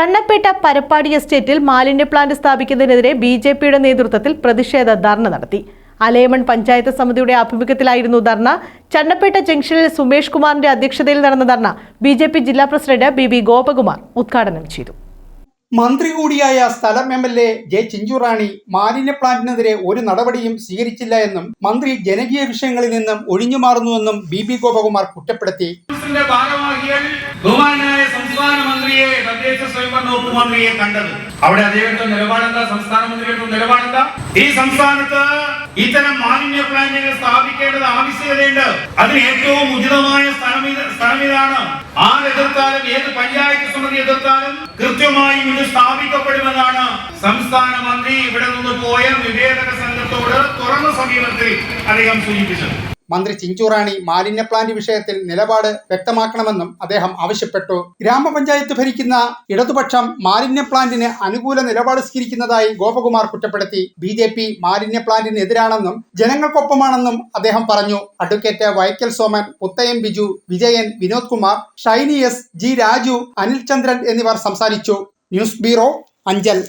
ചണ്ണപ്പേട്ട പരപ്പാടി എസ്റ്റേറ്റിൽ മാലിന്യ plant സ്ഥാപിക്കുന്നതിനെതിരെ B J പിയുടെ നേതൃത്വത്തിൽ പ്രതിഷേധ ധർണ നടത്തി. അലേമൺ പഞ്ചായത്ത് സമിതിയുടെ ആഭിമുഖ്യത്തിലായിരുന്നു ധർണ. ചണ്ണപ്പേട്ട ജംഗ്ഷനിൽ സുമേഷ് കുമാറിന്റെ അധ്യക്ഷതയിൽ നടന്ന ധർണ ബി ജില്ലാ പ്രസിഡന്റ് ബി ബി ഗോപകുമാർ ഉദ്ഘാടനം ചെയ്തു. മന്ത്രി കൂടിയായ സ്ഥലം M L A J Chinchurani മാലിന്യ പ്ലാന്റിനെതിരെ ഒരു നടപടിയും സ്വീകരിച്ചില്ല എന്നും മന്ത്രി ജനകീയ വിഷയങ്ങളിൽ നിന്നും ഒഴിഞ്ഞു ഒഴിഞ്ഞുമാറുന്നുവെന്നും ബി ബി ഗോപകുമാർ കുറ്റപ്പെടുത്തി. സംസ്ഥാന സ്വയംഭരണ വകുപ്പ് മന്ത്രിയെ കണ്ടത്. അവിടെ അദ്ദേഹത്തിന്റെ നിലപാടെന്താ? സംസ്ഥാന മന്ത്രിയുടെ നിലപാടെന്താ? ഈ സംസ്ഥാനത്ത് ഇത്തരം മാലിന്യ പ്ലാന്റുകൾ സ്ഥാപിക്കേണ്ടത് ആവശ്യകതയുണ്ട്. അതിന് ഏറ്റവും ഉചിതമായ സ്ഥലം സ്ഥലം ഇതാണ്. ആരെതിർത്താലും ഏത് പഞ്ചായത്ത് സമിതി എതിർത്താലും കൃത്യമായും ഇത് സ്ഥാപിക്കപ്പെടുമെന്നാണ് സംസ്ഥാന മന്ത്രി ഇവിടെ നിന്ന് പോയ നിവേദക സംഘത്തോട് തുറന്ന സമീപത്തിൽ അദ്ദേഹം സൂചിപ്പിച്ചത്. മന്ത്രി ചിഞ്ചുറാണി മാലിന്യ പ്ലാന്റ് വിഷയത്തിൽ നിലപാട് വ്യക്തമാക്കണമെന്നും അദ്ദേഹം ആവശ്യപ്പെട്ടു. ഗ്രാമപഞ്ചായത്ത് ഭരിക്കുന്ന ഇടതുപക്ഷം മാലിന്യ പ്ലാന്റിന് അനുകൂല നിലപാട് സ്വീകരിക്കുന്നതായി ഗോപകുമാർ കുറ്റപ്പെടുത്തി. ബി ജെ പി മാലിന്യ പ്ലാന്റിന് എതിരാണെന്നും ജനങ്ങൾക്കൊപ്പമാണെന്നും അദ്ദേഹം പറഞ്ഞു. Advocate Vaikkal Soman Puthayam Biju Vijayan Vinod Kumar Shiny S G Raju Anil Chandran എന്നിവർ സംസാരിച്ചു. News bureau Anchal.